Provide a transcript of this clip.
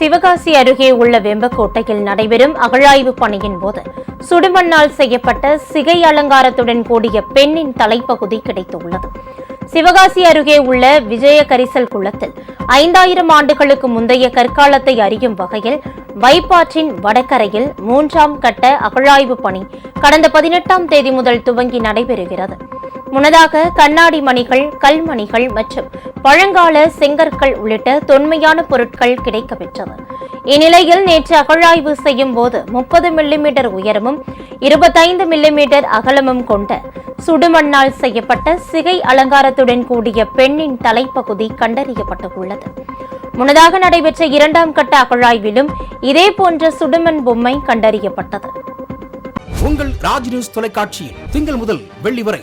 சிவகாசி அருகே உள்ள வெம்பக்கோட்டையில் நடைபெறும் அகழாய்வு பணியின் போது சுடுமண்ணால் செய்யப்பட்ட சிகை அலங்காரத்துடன் கூடிய பெண்ணின் தலைப்பகுதி கிடைத்துள்ளது. சிவகாசி அருகே உள்ள விஜய கரிசல் குளத்தில் ஐந்தாயிரம் ஆண்டுகளுக்கு முந்தைய கற்காலத்தை அறியும் வகையில் வைப்பாற்றின் வடகரையில் மூன்றாம் கட்ட அகழாய்வு பணி கடந்த பதினெட்டாம் தேதி முதல் துவங்கி நடைபெறுகிறது. முன்னதாக கண்ணாடி மணிகள் கல்மணிகள் மற்றும் பழங்கால செங்கற்கள் உள்ளிட்ட தொன்மையான பொருட்கள் கிடைக்கப்பெற்றது இந்நிலையில் நேற்று அகழாய்வு செய்யும் போது முப்பது மில்லிமீட்டர் உயரமும் இருபத்தைந்து மில்லிமீட்டர் அகலமும் கொண்ட சுடுமண்ணால் செய்யப்பட்ட சிகை அலங்காரத்துடன் கூடிய பெண்ணின் தலைப்பகுதி கண்டறியப்பட்டுள்ளது. முன்னதாக நடைபெற்ற இரண்டாம் கட்ட அகழாய்விலும் இதேபோன்ற சுடுமண் பொம்மை கண்டறியப்பட்டது. உங்கள் ராஜ் நியூஸ் தொலைக்காட்சியில் திங்கள் முதல் வெள்ளி வரை